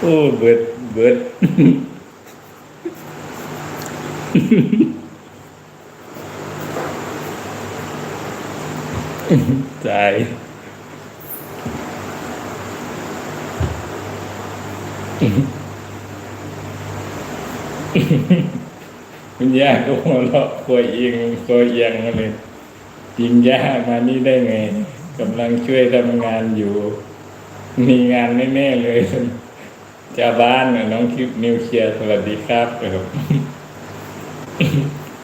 โอ้เบิดเบิดตายคุณย่าก็หัวเราะควยเอียงควยเอียงมาเลยยิงย่ามานี่ได้ไงกำลังช่วยทำงานอยู่ มีงานแน่ๆเลยชาบ้านน้องคิปนิวเคลียร์สวัสดีครับครับ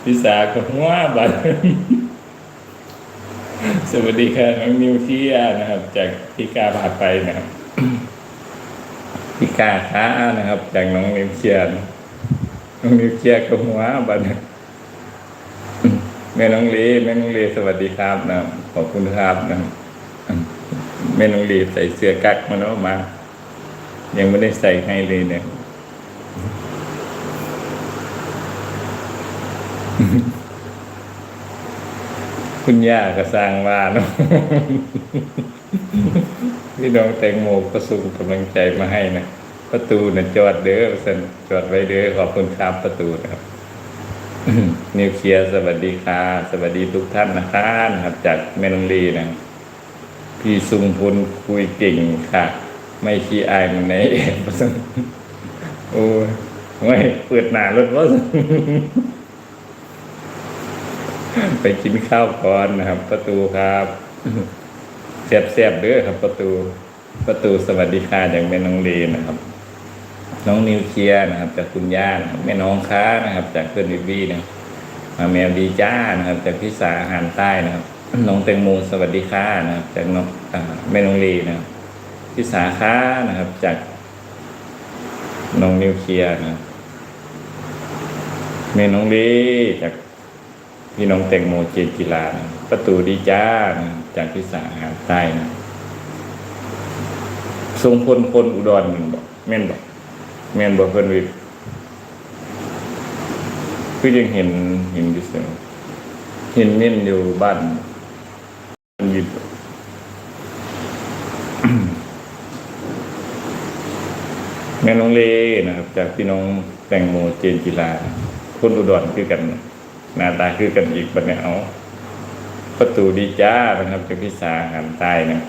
พิสาก็ว่าบัตรสวัสดีค่ะน้องนิวเคลียร์นะครับ จากพิกาพาไปนะครับพิกาค้านะครับ จากน้องนิวเคลียร์น้องนิวเคลียร์ก็หัวบัตรแม่น้องลีแม่น้องลีสวัสดีครับนะขอบคุณครับนะครับ แม่น้องลีใส่เสื้อกั๊กมาเนาะมา ยังไม่ได้ใส่ให้เลยเนี่ยคุณย่าก็สร้างบ้านเนาะพี่น้องแตงโมก็ส่งกำลังใจมาให้นะประตูนะจอดเด้อสันจอดไว้เด้อขอบคุณครับประตูนะครับนิวเคลียร์สวัสดีค่ะ สวัสดีทุกท่านนะคะครับจากแม่นลีนะ พี่สุงพลคุยเก่งค่ะ ไม่ขี้อายมันไหนเองประสงโอ้ยไม่เปิดหนารถว่าไปกินข้าวก่อนนะครับ ประตูครับแซ่บๆเด้อครับ ประตู ประตูสวัสดีค่ะจากแม่น้องเลนะครับ น้องนิวเคลียร์นะครับ จากคุณย่านะครับแม่น้องค้านะครับ จากเพื่อนวิบี้นะมาแมวดีจ้านะครับ จากพี่สาอาหารใต้นะครับ น้องแตงโมสวัสดีค่ะนะครับ จากน้องแม่น้องลีนะครับพี่สาค้านะครับ จากน้องนิวเคลียร์นะแม่น้องลีจากพี่น้องแตงโมเจนกีฬานะประตูดีจ้านะจากพิสาหาใต้นะทรงพลคนอุดรแม่นบอกแม่นบอกแม่นบอกเพิ่นวิคือยังเห็นเห็นดิเซนเห็นเม่นอยู่บ้านยิบ แม่น้องเลนะครับ จากพี่น้องแตงโมเจนกีฬาคนอุดรคือกันนะหน้าตาคือกันอีกบัดเนี่ยเอาประตูดีจ้านะครับจากพิสาหันใต้นะ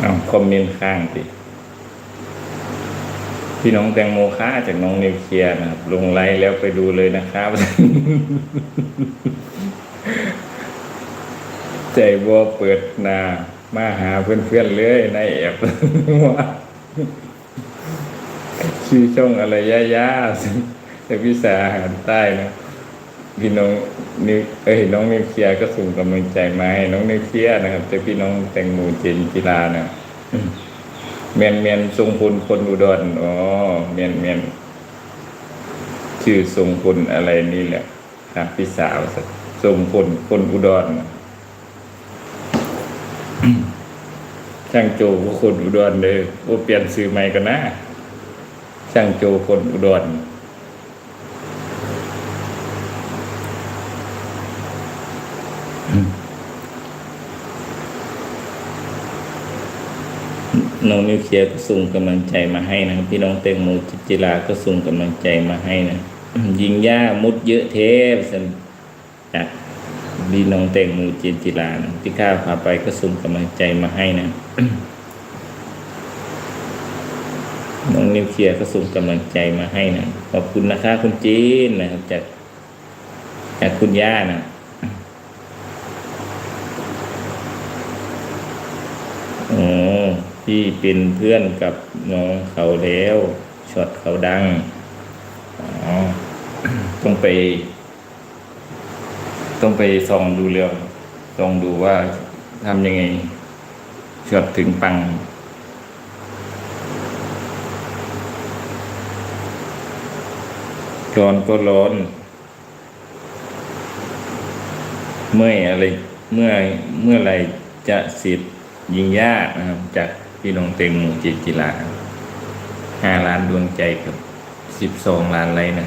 เอาคอมเมนต์ข้างสิพี่น้องแตงโมค่าจากน้องนิวเคลียร์นะครับ ลงไลน์แล้วไปดูเลยนะครับ ใจบัวเปิดหนา มาหาเพื่อนๆเลยในแอบว่าชื่อช่องอะไรย่าๆแต่พิสาอาหารใต้นะพี่น้องนิวเอ้ยน้องนิวเคลียก็ส่งกำลังใจมาให้น้องนิวเคลียนะครับ แต่พี่น้องแตงโมเจนกีฬานะอืมเมียนเมียนทรงพลคนอุดรอ๋อเมียนเมียนชื่อทรงพลอะไรนี่แหละครับพี่สาวทรงพลคนอุดร ช่างโจก็คนอุดรเลยว่าเปลี่ยนซื้อใหม่กันนะช่างโจคนอุดรน้องนิวเคลียร์ก็ส่งกำลังใจมาให้นะครับพี่น้องเตงโมจิจิลาก็ส่งกำลังใจมาให้นะยิงย่ามุดเยอะเทพสันจาก ดีน้องเตงโมจิตจิลานะพี่ข้าวพาไปก็ส่งกำลังใจมาให้นะน้องนิวเคลียร์ก็ส่งกำลังใจมาให้นะขอบคุณนะคะคุณจีนนะครับ จากจากคุณย่านะอ๋อพี่เป็นเพื่อนกับน้องเขาแล้วช็อตเขาดัง อ๋อ ต้องไป ต้องไปส่องดูเรื่องส่องดูว่าทำยังไงเช็อตถึงปัง ร้อนก็ร้อน เมื่อยอะไร เมื่อเมื่อไรจะสิทธิ์ยิงยากนะครับ จากพี่น้องเต็งหมู่จิตจิลาห้าล้านดวงใจกับสิบสองล้านไรนะ